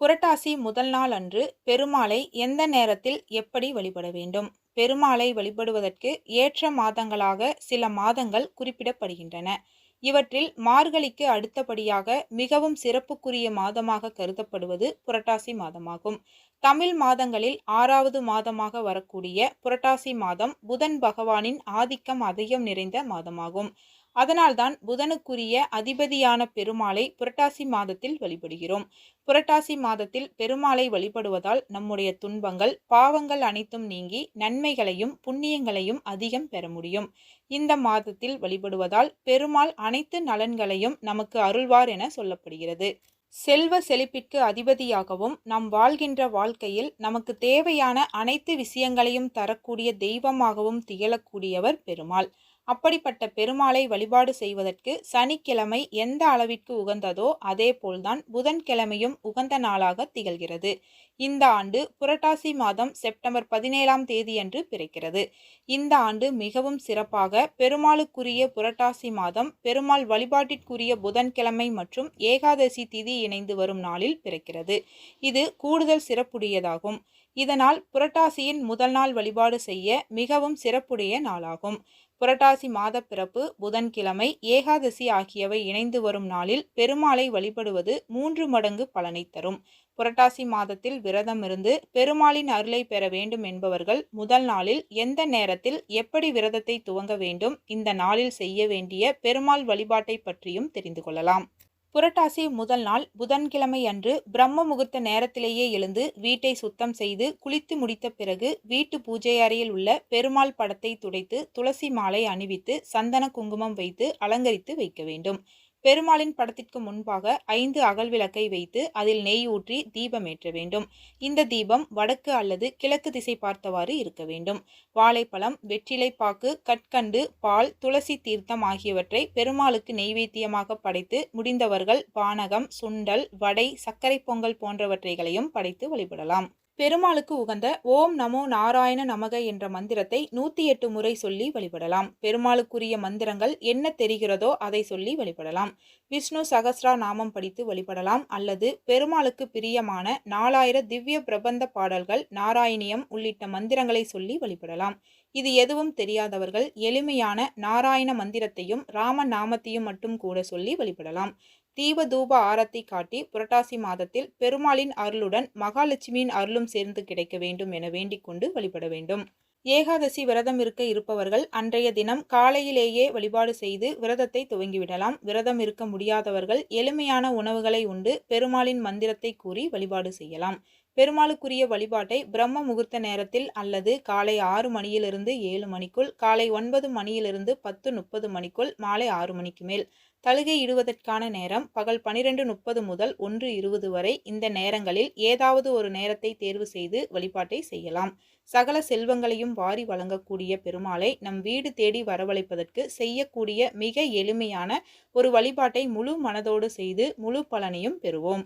புரட்டாசி முதல் நாள் அன்று பெருமாளை எந்த நேரத்தில் எப்படி வழிபட வேண்டும்? பெருமாளை வழிபடுவதற்கு ஏற்ற மாதங்களாக சில மாதங்கள் குறிப்பிடப்படுகின்றன. இவற்றில் மார்கழிக்கு அடுத்தபடியாக மிகவும் சிறப்புக்குரிய மாதமாக கருதப்படுவது புரட்டாசி மாதமாகும். தமிழ் மாதங்களில் ஆறாவது மாதமாக வரக்கூடிய புரட்டாசி மாதம் புதன் பகவானின் ஆதிக்கம் அதிகம் நிறைந்த மாதமாகும். அதனால்தான் புதனுக்குரிய அதிபதியான பெருமாளை புரட்டாசி மாதத்தில் வழிபடுகிறோம். புரட்டாசி மாதத்தில் பெருமாளை வழிபடுவதால் நம்முடைய துன்பங்கள் பாவங்கள் அனைத்தும் நீங்கி நன்மைகளையும் புண்ணியங்களையும் அதிகம் பெற முடியும். இந்த மாதத்தில் வழிபடுவதால் பெருமாள் அனைத்து நலன்களையும் நமக்கு அருள்வார் என சொல்லப்படுகிறது. செல்வ செழிப்பிற்கு அதிபதியாகவும் நாம் வாழ்கின்ற வாழ்க்கையில் நமக்கு தேவையான அனைத்து விஷயங்களையும் தரக்கூடிய தெய்வமாகவும் திகழக்கூடியவர் பெருமாள். அப்படிப்பட்ட பெருமாளை வழிபாடு செய்வதற்கு சனிக்கிழமை எந்த அளவிற்கு உகந்ததோ அதே போல்தான் புதன்கிழமையும் உகந்த நாளாக திகழ்கிறது. இந்த ஆண்டு புரட்டாசி மாதம் செப்டம்பர் பதினேழாம் தேதியன்று பிறக்கிறது. இந்த ஆண்டு மிகவும் சிறப்பாக பெருமாளுக்குரிய புரட்டாசி மாதம் பெருமாள் வழிபாட்டிற்குரிய புதன்கிழமை மற்றும் ஏகாதசி திதி இணைந்து வரும் நாளில் பிறக்கிறது. இது கூடுதல் சிறப்புடையதாகும். இதனால் புரட்டாசியின் முதல் நாள் வழிபாடு செய்ய மிகவும் சிறப்புடைய நாளாகும். புரட்டாசி மாத பிறப்பு புதன்கிழமை ஏகாதசி ஆகியவை இணைந்து வரும் நாளில் பெருமாளை வழிபடுவது மூன்று மடங்கு பலனை தரும். புரட்டாசி மாதத்தில் விரதம் இருந்து பெருமாளின் அருளை பெற வேண்டும் என்பவர்கள் முதல் நாளில் எந்த நேரத்தில் எப்படி விரதத்தை துவங்க வேண்டும் இந்த நாளில் செய்ய வேண்டிய பெருமாள் வழிபாட்டை பற்றியும் தெரிந்து கொள்ளலாம். புரட்டாசி முதல் நாள் புதன்கிழமை அன்று பிரம்ம முகூர்த்த நேரத்திலேயே எழுந்து வீட்டை சுத்தம் செய்து குளித்து முடித்த பிறகு வீட்டு பூஜை அறையில் உள்ள பெருமாள் படத்தை துடைத்து துளசி மாலை அணிவித்து சந்தன குங்குமம் வைத்து அலங்கரித்து வைக்க வேண்டும். பெருமாளின் படத்திற்கு முன்பாக ஐந்து அகல் விளக்கை வைத்து அதில் நெய் ஊற்றி தீபம் ஏற்ற வேண்டும். இந்த தீபம் வடக்கு அல்லது கிழக்கு திசை பார்த்தவாறு இருக்க வேண்டும். வாழைப்பழம் வெற்றிலை பாக்கு கற்கண்டு பால் துளசி தீர்த்தம் ஆகியவற்றை பெருமாளுக்கு நெய்வேத்தியமாக படைத்து முடிந்தவர்கள் பானகம் சுண்டல் வடை சர்க்கரை பொங்கல் போன்றவற்றைகளையும் படைத்து வழிபடலாம். பெருமாளுக்கு உகந்த ஓம் நமோ நாராயண நமக என்ற மந்திரத்தை நூற்றி எட்டு முறை சொல்லி வழிபடலாம். பெருமாளுக்குரிய மந்திரங்கள் என்ன தெரிகிறதோ அதை சொல்லி வழிபடலாம். விஷ்ணு சகஸ்ரா நாமம் படித்து வழிபடலாம். அல்லது பெருமாளுக்கு பிரியமான நாலாயிர திவ்ய பிரபந்த பாடல்கள் நாராயணியம் உள்ளிட்ட மந்திரங்களை சொல்லி வழிபடலாம். இது எதுவும் தெரியாதவர்கள் எளிமையான நாராயண மந்திரத்தையும் ராம நாமத்தையும் மட்டும் கூட சொல்லி வழிபடலாம். தீப தூப ஆரத்தை காட்டி புரட்டாசி மாதத்தில் பெருமாளின் அருளுடன் மகாலட்சுமியின் அருளும் சேர்ந்து கிடைக்க வேண்டும் என வேண்டிக் கொண்டு வழிபட வேண்டும். ஏகாதசி விரதம் இருக்க இருப்பவர்கள் அன்றைய தினம் காலையிலேயே வழிபாடு செய்து விரதத்தை துவங்கிவிடலாம். விரதம் இருக்க முடியாதவர்கள் எளிமையான உணவுகளை உண்டு பெருமாளின் மந்திரத்தை கூறி வழிபாடு செய்யலாம். பெருமாளுக்குரிய வழிபாட்டை பிரம்ம முகூர்த்த நேரத்தில் அல்லது காலை ஆறு மணியிலிருந்து ஏழு மணிக்குள் காலை ஒன்பது மணியிலிருந்து பத்து முப்பது மணிக்குள் மாலை ஆறு மணிக்கு மேல். தழுகை இடுவதற்கான நேரம் பகல் பனிரெண்டு முப்பது முதல் ஒன்று இருபது வரை. இந்த நேரங்களில் ஏதாவது ஒரு நேரத்தை தேர்வு செய்து வழிபாட்டை செய்யலாம். சகல செல்வங்களையும் வாரி வழங்கக்கூடிய பெருமாளை நம் வீடு தேடி வரவழைப்பதற்கு செய்யக்கூடிய மிக எளிமையான ஒரு வழிபாட்டை முழு மனதோடு செய்து முழு பலனையும் பெறுவோம்.